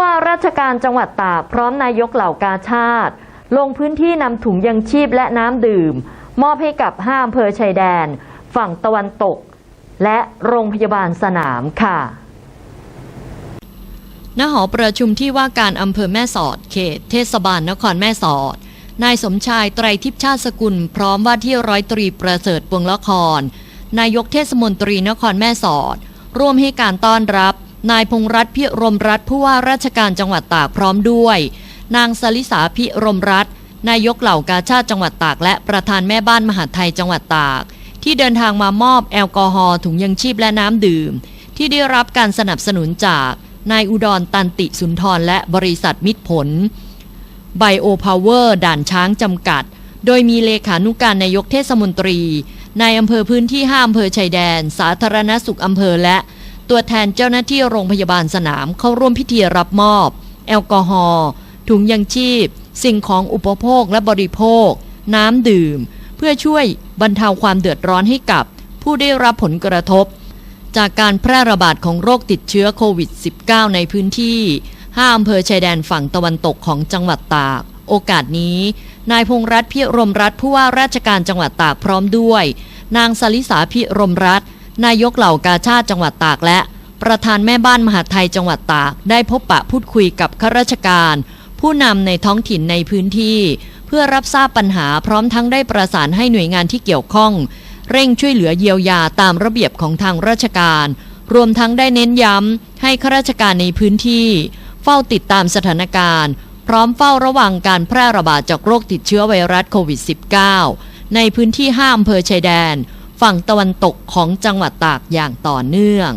ว่าราชการจังหวัดตากพร้อมนายกเหล่ากาชาติ ลงพื้นที่นำถุงยังชีพและน้ำดื่ม มอบให้กับห้าอำเภอชายแดน ฝั่งตะวันตก และโรงพยาบาลสนามค่ะณหอประชุมที่ว่าการอำเภอแม่สอด เขต เทศบาลนครแม่สอด นายสมชายไตรทิพชาติสกุล พร้อมว่าที่ร้อยตรีประเสริฐปวงละคร นายกเทศมนตรีนครแม่สอด ร่วมให้การต้อนรับ นายพงษ์รัตน์พิรมรัตน์ผู้ว่าราชการจังหวัดตากพร้อมด้วย นางสลิสาพิรมรัตน์นายกเหล่ากาชาติจังหวัดตาก และประธานแม่บ้านมหาไทยจังหวัดตาก ที่เดินทางมามอบแอลกอฮอล์ถุงยังชีพและน้ำดื่ม ที่ได้รับการสนับสนุนจากนายอุดรตันติสุนทรและบริษัทมิตรผลไบโอพาวเวอร์ด่านช้างจำกัด โดยมีเลขานุการนายกเทศมนตรีนายอำเภอพื้นที่5อำเภอชายแดน สาธารณสุขอำเภอและ ตัวแทนเจ้าหน้าที่โรงพยาบาลสนามเข้าร่วมพิธีรับมอบ แอลกอฮอล์ถุงยังชีพ สิ่งของอุปโภคและบริโภค น้ำดื่ม เพื่อช่วยบรรเทาความเดือดร้อนให้กับ ผู้ได้รับผลกระทบ จากการแพร่ระบาดของโรคติดเชื้อโควิด -19 ในพื้นที่ 5 อำเภอชายแดนฝั่งตะวันตกของจังหวัดตาก โอกาสนี้ นายพงษ์รัตน์พิรมรัตน์ผู้ว่าราชการจังหวัดตากพร้อมด้วย นางสลิสาพิรมรัต นายกเหล่ากาชาติจังหวัดตากและ ประธานแม่บ้านมหาไทยจังหวัดตาก ได้พบปะพูดคุยกับข้าราชการ ผู้นำในท้องถิ่นในพื้นที่ เพื่อรับทราบปัญหาพร้อมทั้งได้ประสานให้หน่วยงานที่เกี่ยวข้อง เร่งช่วยเหลือเยียวยาตามระเบียบของทางราชการ รวมทั้งได้เน้นย้ำให้ข้าราชการในพื้นที่ เฝ้าติดตามสถานการณ์ พร้อมเฝ้าระวังการแพร่ระบาดจากโรคติดเชื้อไวรัสโควิด -19 ในพื้นที่5อำเภอชายแดน ฝั่งตะวันตกของจังหวัดตากอย่างต่อเนื่อง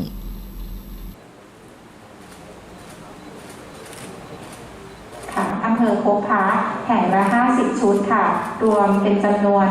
ค่ะอำเภอโคกพระแห่งละ 50 ชุดค่ะ รวมเป็นจำนวน